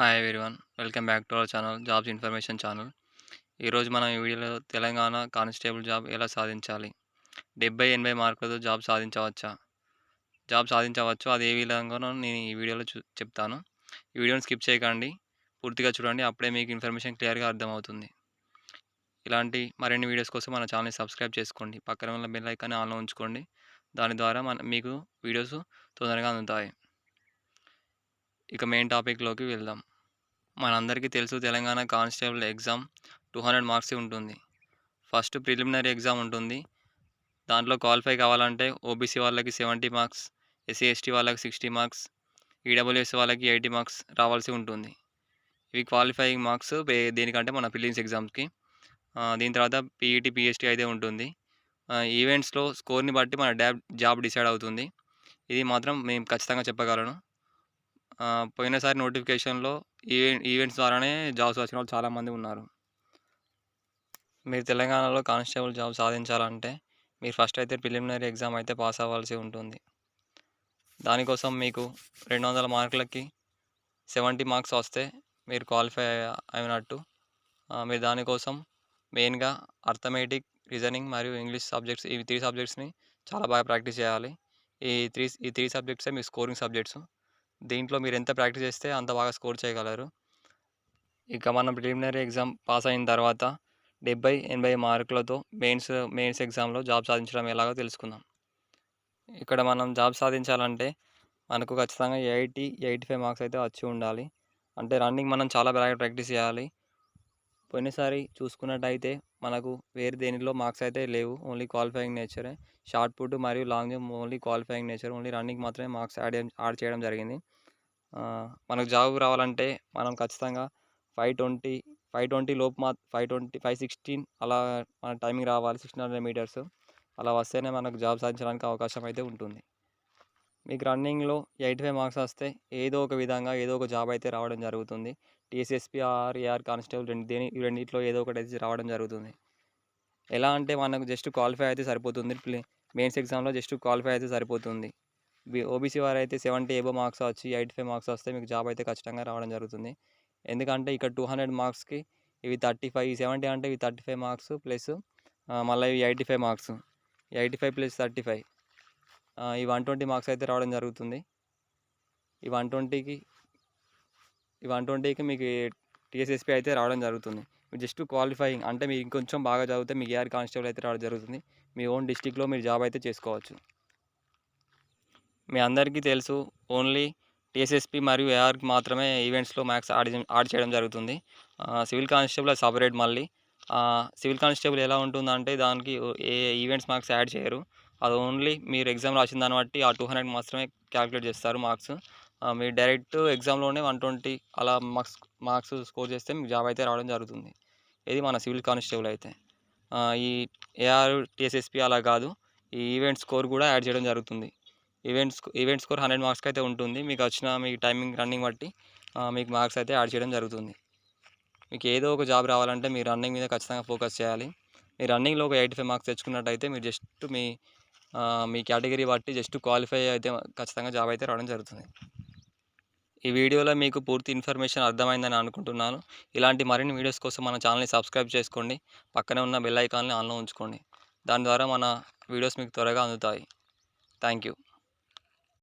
Hi everyone welcome back to our channel jobs information channel ఈరోజు మనం ఈ వీడియోలో తెలంగాణ కానిస్టేబుల్ జాబ్ ఎలా సాధించాలి? డెబ్బై ఎనభై మార్కులతో జాబ్ సాధించవచ్చా? జాబ్ సాధించవచ్చు అది ఏ విధంగానో నేను ఈ వీడియోలో చూ చెప్తాను. ఈ వీడియోని స్కిప్ చేయకండి పూర్తిగా చూడండి అప్పుడే మీకు ఇన్ఫర్మేషన్ క్లియర్గా అర్థమవుతుంది. ఇలాంటి మరిన్ని వీడియోస్ కోసం మన ఛానల్ని సబ్స్క్రైబ్ చేసుకోండి పక్కన ఉన్న బెల్ ఐకాన్ని ఆన్లో ఉంచుకోండి దాని ద్వారా మన మీకు వీడియోస్ తొందరగా అందుతాయి. ఇక మెయిన్ టాపిక్లోకి వెళ్దాం. మనందరికీ తెలుసు Telangana constable exam two hundred marks ఉంటుంది. ఫస్ట్ ప్రిలిమినరీ ఎగ్జామ్ ఉంటుంది. దాంట్లో క్వాలిఫై కావాలంటే ఓబీసీ వాళ్ళకి సెవెంటీ మార్క్స్ ఎస్సీ ఎస్టీ వాళ్ళకి సిక్స్టీ మార్క్స్ ఈడబ్ల్యూఎస్ వాళ్ళకి ఎయిటీ మార్క్స్ రావాల్సి ఉంటుంది. ఇవి క్వాలిఫైయింగ్ మార్క్స్ దేనికంటే మన ఫిలిమ్స్ ఎగ్జామ్స్కి. దీని తర్వాత పీఈటీ పిఎస్టీ అయితే ఉంటుంది. ఈవెంట్స్లో స్కోర్ని బట్టి మన డ్యాబ్ జాబ్ డిసైడ్ అవుతుంది. ఇది మాత్రం మేము ఖచ్చితంగా చెప్పగలను. పోయినసారి నోటిఫికేషన్లో ఈవెంట్ ఈవెంట్స్ ద్వారానే జాబ్స్ వచ్చిన వాళ్ళు చాలామంది ఉన్నారు. మీరు తెలంగాణలో కానిస్టేబుల్ జాబ్ సాధించాలంటే మీరు ఫస్ట్ అయితే ప్రిలిమినరీ ఎగ్జామ్ అయితే పాస్ అవ్వాల్సి ఉంటుంది. దానికోసం మీకు రెండు వందల మార్కులకి సెవెంటీ మార్క్స్ వస్తే మీరు క్వాలిఫై అయినట్టు. మీరు దానికోసం మెయిన్గా అర్థమెటిక్ రీజనింగ్ మరియు ఇంగ్లీష్ సబ్జెక్ట్స్ ఈ త్రీ సబ్జెక్ట్స్ని చాలా బాగా ప్రాక్టీస్ చేయాలి. ఈ త్రీ ఈ త్రీ సబ్జెక్ట్సే మీ స్కోరింగ్ సబ్జెక్ట్స్. దీంట్లో మీరు ఎంత ప్రాక్టీస్ చేస్తే అంత బాగా స్కోర్ చేయగలరు? ఇక మనం ప్రిలిమినరీ ఎగ్జామ్ పాస్ అయిన తర్వాత డెబ్బై ఎనభై మార్కులతో మెయిన్స్ మెయిన్స్ ఎగ్జామ్లో జాబ్ సాధించడం ఎలాగో తెలుసుకుందాం. ఇక్కడ మనం జాబ్ సాధించాలంటే మనకు ఖచ్చితంగా ఎయిటీ ఎయిటీ ఫైవ్ మార్క్స్ అయితే వచ్చి ఉండాలి. అంటే రన్నింగ్ మనం చాలా బాగా ప్రాక్టీస్ చేయాలి. పోయినసారి చూసుకున్నట్టయితే మనకు వేరే దేనిలో మార్క్స్ అయితే లేవు. ఓన్లీ క్వాలిఫైయింగ్ నేచరే. షార్ట్ పుట్ మరియు long jump only qualifying nature. Only running మాత్రమే మార్క్స్ యాడ్ యాడ్ చేయడం జరిగింది. మనకు జాబ్ రావాలంటే మనం ఖచ్చితంగా ఫైవ్ ట్వంటీ ఫైవ్ ట్వంటీ లోపు మా ఫైవ్ ట్వంటీ ఫైవ్ సిక్స్టీన్ అలా మన టైమింగ్ రావాలి. సిక్స్టీన్ హండ్రెడ్ మీటర్స్ అలా వస్తేనే మనకు జాబ్ సాధించడానికి అవకాశం అయితే ఉంటుంది. మీకు రన్నింగ్లో ఎయిటీ ఫైవ్ మార్క్స్ వస్తే ఏదో ఒక విధంగా ఏదో ఒక జాబ్ అయితే రావడం జరుగుతుంది. టీసీఎస్పీ ఆర్ ఏఆర్ కానిస్టేబుల్ రెండు దేని రెండింటిలో ఏదో ఒకటి అయితే రావడం జరుగుతుంది. ఎలా అంటే మనకు జస్ట్ క్వాలిఫై అయితే సరిపోతుంది. మెయిన్స్ ఎగ్జామ్లో జస్ట్ క్వాలిఫై అయితే సరిపోతుంది. ఓబీసీ వారు అయితే సెవెంటీ ఏబో మార్క్స్ వచ్చి ఎయిటీ ఫైవ్ మార్క్స్ వస్తే మీకు జాబ్ అయితే ఖచ్చితంగా రావడం జరుగుతుంది. ఎందుకంటే ఇక్కడ టూ హండ్రెడ్ మార్క్స్కి ఇవి థర్టీ ఫైవ్ సెవెంటీ అంటే ఇవి థర్టీ ఫైవ్ మార్క్స్ ప్లస్ మళ్ళీ ఇవి eighty five marks. Eighty five plus thirty five. ఈ వన్ ట్వంటీ మార్క్స్ అయితే రావడం జరుగుతుంది. ఈ వన్ ట్వంటీకి ఈ వన్ ట్వంటీకి మీకు టీఎస్ఎస్పీ అయితే రావడం జరుగుతుంది. మీరు జస్ట్ క్వాలిఫైయింగ్ అంటే మీరు ఇంకొంచెం బాగా చదివితే మీకు ఏఆర్ కానిస్టేబుల్ అయితే రావడం జరుగుతుంది. మీ ఓన్ డిస్టిక్లో మీరు జాబ్ అయితే చేసుకోవచ్చు. మీ అందరికీ తెలుసు ఓన్లీ టీఎస్ఎస్పీ మరియు ఏఆర్కి మాత్రమే ఈవెంట్స్లో మ్యాక్స్ ఆడి ఆడ్ చేయడం జరుగుతుంది. సివిల్ కానిస్టేబుల్ సపరేట్ మళ్ళీ. సివిల్ కానిస్టేబుల్ ఎలా ఉంటుందంటే దానికి ఏ ఈవెంట్స్ మార్క్స్ యాడ్ చేయరు. అది ఓన్లీ మీరు ఎగ్జామ్ రాసిన దాన్ని బట్టి ఆ టూ హండ్రెడ్ మాత్రమే క్యాలిక్యులేట్ చేస్తారు మార్క్స్. మీరు డైరెక్ట్ ఎగ్జామ్లోనే వన్ ట్వంటీ అలా మార్క్స్ మార్క్స్ స్కోర్ చేస్తే మీకు జాబ్ అయితే రావడం జరుగుతుంది. ఇది మన సివిల్ కానిస్టేబుల్ అయితే. ఈ ఏఆర్ టీఎస్ఎస్పి అలా కాదు ఈ ఈవెంట్ స్కోర్ కూడా యాడ్ చేయడం జరుగుతుంది. ఈవెంట్స్ ఈవెంట్ స్కోర్ హండ్రెడ్ మార్క్స్కి అయితే ఉంటుంది. మీకు వచ్చిన మీ టైమింగ్ రన్నింగ్ బట్టి మీకు మార్క్స్ అయితే యాడ్ చేయడం జరుగుతుంది. మీకు ఏదో ఒక జాబ్ రావాలంటే మీరు రన్నింగ్ మీద ఖచ్చితంగా ఫోకస్ చేయాలి. మీ రన్నింగ్లో ఒక ఎయిటీ ఫైవ్ మార్క్స్ తెచ్చుకున్నట్టయితే మీరు జస్ట్ మీ మీ కేటగిరీ బట్టి జస్ట్ క్వాలిఫై అయితే ఖచ్చితంగా జాబ్ అయితే రావడం జరుగుతుంది. ఈ వీడియోలో మీకు పూర్తి ఇన్ఫర్మేషన్ అర్థమైందని అనుకుంటున్నాను. ఇలాంటి మరిన్ని వీడియోస్ కోసం మన ఛానల్ని సబ్స్క్రైబ్ చేసుకోండి. పక్కనే ఉన్న బెల్ ఐకాన్ని ఆన్లో ఉంచుకోండి. దాని ద్వారా మన వీడియోస్ మీకు త్వరగా అందుతాయి. Thank you.